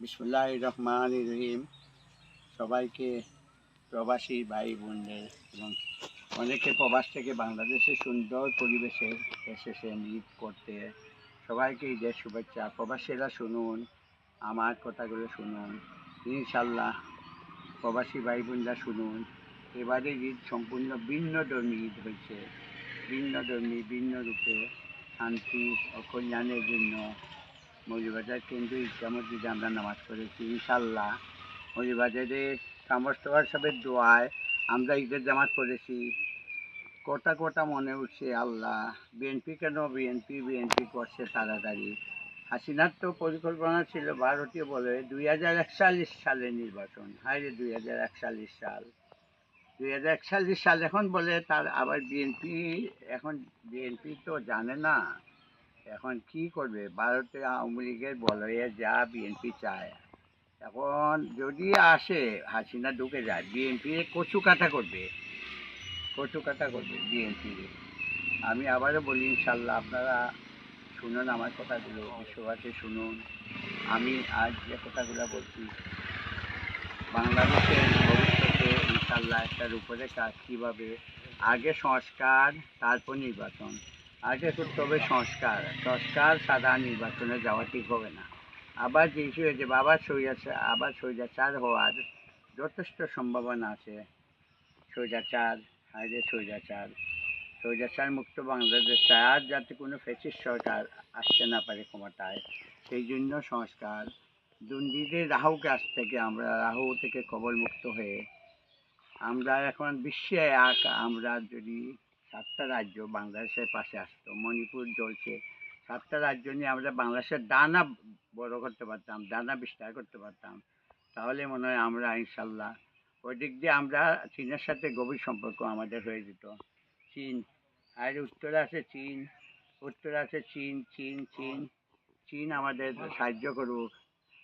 বিসমুল্লাহ রহমান রহিম। সবাইকে প্রবাসী ভাই বোনদের এবং অনেকে প্রবাস থেকে বাংলাদেশে সুন্দর পরিবেশে এসেছেন ঈদ করতে। সবাইকে ঈদের শুভেচ্ছা। প্রবাসীরা শুনুন, আমার কথাগুলো শুনুন। ইনশাল্লাহ প্রবাসী ভাই বোনরা শুনুন। এবারে ঈদ সম্পূর্ণ ভিন্ন ধর্মী ঈদ হয়েছে। ভিন্ন ধর্মী, ভিন্ন রূপে শান্তি ও কল্যাণের জন্য মৌলিবাজার কেন্দ্র ঈদগাহ মসজিদে আমরা নামাজ পড়েছি ইনশাল্লাহ মৌলিবাজারে সমস্ত সবের দোয়ায় আমরা ঈদের জামাত পড়েছি। কোটা কোটা মনে উঠছে, আল্লাহ। বিএনপি কেন বিএনপি বিএনপি করছে তাড়াতাড়ি। হাসিনার তো পরিকল্পনা ছিল ভারতীয় বলে দুই হাজার একচল্লিশ সালে নির্বাচন। হায় রে, দুই হাজার একচল্লিশ সাল। দুই হাজার একচল্লিশ সাল এখন বলে তার, আবার বিএনপি এখন বিএনপি তো জানে না। এখন কি করবে? ভারতে আওয়ামী লীগের বলয়ে যা বিএনপি চায়। এখন যদি আসে, হাসিনা ঢুকে যায়, বিএনপি কচু কাটা করবে। কচু কাটা করবে বিএনপি আমি আবারও বলি, ইনশাল্লাহ আপনারা শুনুন আমার কথাগুলো, বিশ্ববাসী শুনুন। আমি আজ যে কথাগুলো বলছি, বাংলাদেশের ভবিষ্যতে ইনশাল্লাহ একটা রূপরেখা কীভাবে, আগে সংস্কার, তারপর নির্বাচন। আগে করতে হবে সংস্কার। সংস্কার সাদা নির্বাচনে যাওয়া ঠিক হবে না। আবার যে ইস্যু হয়েছে, আবার স্বৈরাচার আবার স্বৈরাচার হওয়ার যথেষ্ট সম্ভাবনা আছে। স্বৈরাচার, হাইরে স্বৈরাচার। স্বৈরাচার মুক্ত বাংলাদেশ চায়, আর যাতে কোনো ফেসিস সরকার আসতে না পারে ক্ষমতায়। সেই জন্য সংস্কার। দুর্নীতির রাহু কাছ থেকে আমরা, রাহু থেকে কবল মুক্ত হয়ে আমরা এখন বিশ্বে এক, আমরা যদি সাতটা রাজ্য বাংলাদেশের পাশে আসতো। মণিপুর জ্বলছে সাতটা রাজ্য নিয়ে আমরা বাংলাদেশের দানা বড় করতে পারতাম, দানা বিস্তার করতে পারতাম। তাহলে মনে হয় আমরা, ইনশাল্লাহ, ওই দিক দিয়ে আমরা চীনের সাথে গভীর সম্পর্ক আমাদের হয়ে যেত। চীন, আর উত্তরে আছে চীন, উত্তরে আছে চীন চীন চীন। চীন আমাদের সাহায্য করুক।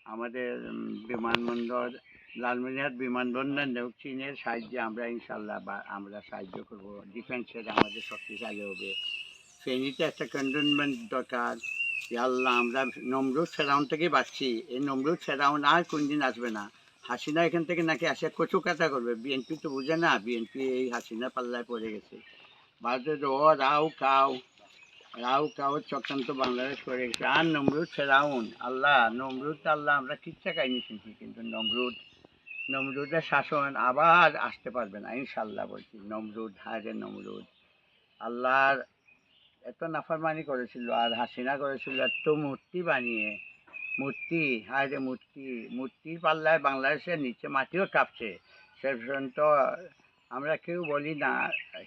আমাদের বিমানবন্দর লালমিনহাট বিমানবন্দর নেই চীনের সাহায্যে আমরা ইনশাল্লাহ বা আমরা সাহায্য করব। ডিফেন্সের আমাদের শক্তিশালী হবে। ফেনীতে একটা ক্যান্টনমেন্ট দরকার। আল্লাহ, আমরা নমরুদ ফেরাউন থেকে বাঁচছি। এই নমরুদ ফেরাউন আর কোনদিন আসবে না। হাসিনা এখান থেকে নাকি আসে, কচু কাটা করবে। বিএনপি তো বুঝে না, বিএনপি এই হাসিনা পাল্লায় পড়ে গেছে। ভারতের র, রাও কাউ রাও কাউ চক্রান্ত বাংলাদেশ করে গেছে। আর নমরুদ ফেরাউন, আল্লাহ, নমরুদ আল্লাহ, আমরা কিচ্ছা কাহিনী শুনছি কিন্তু নমরুদ। নমরুদের শাসন আবার আসতে পারবে না ইনশাল্লাহ বলছি। নমরুদ হায়রে নমরুদ। আল্লাহর এত নাফরমানি করেছিল আর হাসিনা করেছিল, এত মূর্তি বানিয়ে। মূর্তি হায়রে মূর্তি। মূর্তির পাল্লায় বাংলাদেশের নিচে মাটিও কাঁপছে। সে পর্যন্ত আমরা কেউ বলি না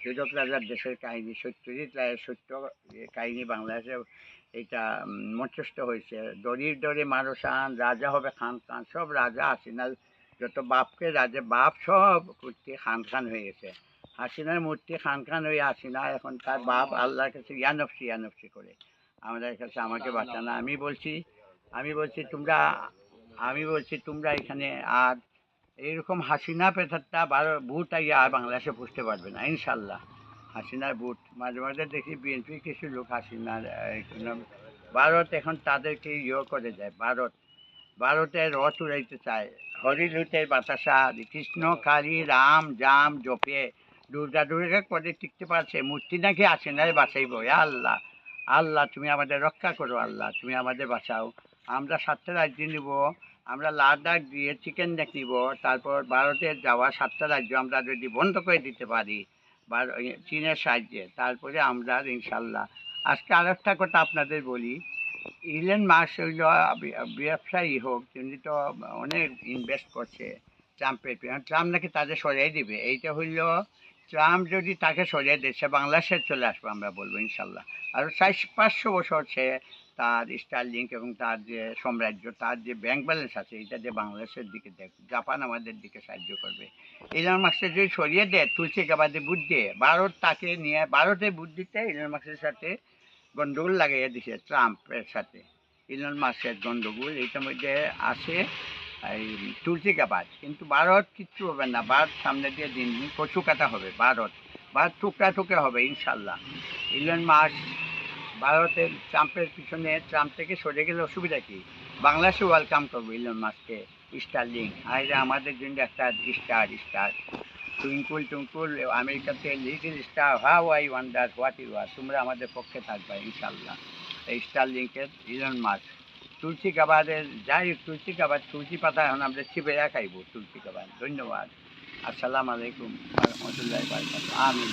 হীরক রাজার দেশের কাহিনী, সত্যজিৎ রায়ের সত্য কাহিনী বাংলাদেশে এটা মঞ্চস্থ হয়েছে। দরির দড়ির দড়ি মারসান রাজা হবে খান খান, সব রাজা হাসিনা যত বাপকে রাজা বাপ সব মূর্তি খান খান হয়ে গেছে। হাসিনার মূর্তি খান খান হয়ে হাসিনা এখন তার বাপ আল্লাহর কাছে ইয়ানফসি ইয়ানফসি করে। আমাদের কাছে আমাকে বাঁচানা। আমি বলছি আমি বলছি তোমরা আমি বলছি তোমরা এখানে আর এইরকম হাসিনা পেথারটা বারো ভোট আগে আর বাংলাদেশে পুষতে পারবে না ইনশাল্লাহ। হাসিনার ভোট মাঝে মাঝে দেখি বিএনপি কিছু লোক হাসিনার ভারত এখন তাদেরকে ইয়ে করে দেয় ভারত। ভারতে রথ উড়াইতে চায়। হরিলুটের বাতাসা কৃষ্ণ কালী, রাম, জাম, জপে। দুর্গা দুর্গা করে টিকতে পারছে, মূর্তি নাকি হাসিনায় বাঁচাইব? ইয়া আল্লাহ আল্লাহ, তুমি আমাদের রক্ষা করো, আল্লাহ, তুমি আমাদের বাঁচাও। আমরা সাতটা রাজ্য নিব, আমরা লাদাখ দিয়ে চিকেন নেক নিব, তারপর ভারতের যাওয়া সাতটা রাজ্য আমরা যদি বন্ধ করে দিতে পারি চীনের সাহায্যে, তারপরে আমরা ইনশাল্লাহ। আজকে আর একটা কথা আপনাদের বলি ইলেন মার্কস হইল ব্যবসায়ী হোক, তিনি তো অনেক ইনভেস্ট করছে ট্রাম্পের। ট্রাম্প নাকি তাদের সরিয়ে দিবে। এইটা হইল ট্রাম্প যদি তাকে সরিয়ে দেয় বাংলাদেশে চলে আসবে আমরা বলব, ইনশাল্লাহ। আর চার, পাঁচশো বছর সে তার স্টারলিংক এবং তার যে সাম্রাজ্য, তার যে ব্যাংক ব্যালেন্স আছে, এটা যে বাংলাদেশের দিকে দেখ, জাপান আমাদের দিকে সাহায্য করবে। ইলন মার্কসের যদি সরিয়ে দেয়, তুলসী গাবাদে বুদ্ধি, ভারত তাকে নিয়ে, ভারতের বুদ্ধিতে ইলন মার্কসের সাথে গন্ডগোল লাগাইয়া দিছে ট্রাম্পের সাথে। ইলন মার্কসের গন্ডগোল, এইটার মধ্যে আছে এই তুলসী গাবাদ কিন্তু ভারত কিচ্ছু হবে না, ভারত সামনে দিয়ে দিন দিন কচু কাটা হবে, ভারত। ভারত টুকরা টুকরা হবে, ইনশাল্লাহ। ইলন মার্কস ভারতের, ট্রাম্পের পিছনে, ট্রাম্প থেকে সরে গেলে অসুবিধা কি? বাংলাদেশে ওয়েলকাম করব ইলন মাস্ককে, স্টারলিং। আর এটা আমাদের জন্য একটা স্টার স্টার। টুইঙ্কুল টুইঙ্কুল আমেরিকাতে little star how I wonder what you are তোমরা আমাদের পক্ষে থাকবে ইনশাল্লাহ এই স্টার লিঙ্কের ইলন মার্ক তুলসী কাবাদের যাই তুলসী কাবাদ তুলসী পাতা এখন আমরা ছিপে খাইব, তুলসী কাবাদ ধন্যবাদ। আসসালামু আলাইকুম। রহমতুল্লাহ আমিন।